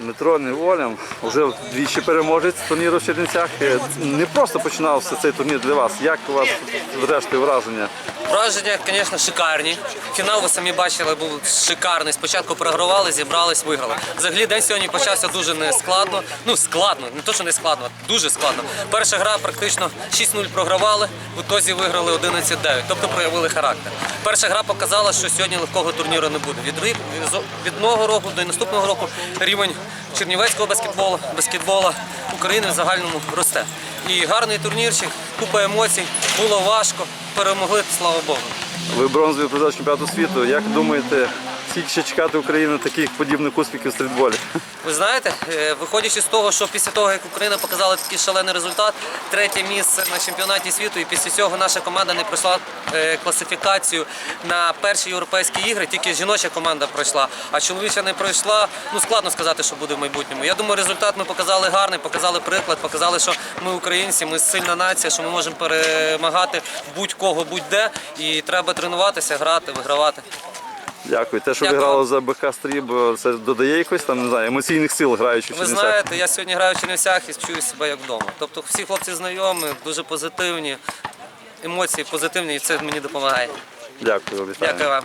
Дмитро Неволям, вже двічі переможець турніру в Чернівцях. Е, Не просто починався цей турнір для вас. Як у вас врешті враження? Враження, звісно, шикарні. Фінал ви самі бачили, був шикарний. Спочатку програвали, зібрались, виграли. Взагалі день сьогодні почався дуже нескладно. Ну, складно, не то, що не складно, а дуже складно. Перша гра практично 6-0 програвали, в ітозі виграли 11-9, тобто проявили характер. Перша гра показала, що сьогодні легкого турніру не буде. Від, від одного року до наступного року рівень чернівецького баскетболу, баскетбола України в загальному росте. І гарний турнірчик, купа емоцій, було важко, перемогли, слава Богу. Ви бронзовий призер чемпіонату світу. Як думаєте, скільки ще чекати Україну таких подібних успіхів в стрітболі? Ви знаєте, е, виходячи з того, що після того, як Україна показала такий шалений результат, третє місце на чемпіонаті світу, і після цього наша команда не пройшла е, класифікацію на перші європейські ігри, тільки жіноча команда пройшла, а чоловіча не пройшла. Ну складно сказати, що буде в майбутньому. Я думаю, результат ми показали гарний, показали приклад, показали, що ми українці, ми сильна нація, що ми можемо перемагати будь-кого, будь-де, і треба тренуватися, грати, вигравати. Дякую. Те, що ви Дякую. грали за БК Стріб, це додає якось там, не знаю, емоційних сил граючи в Ви Чернівцях? знаєте, я сьогодні граю в Чернівцях і чую себе як вдома. Тобто всі хлопці знайомі, дуже позитивні, емоції позитивні, і це мені допомагає. Дякую, вітаю. Дякую вам.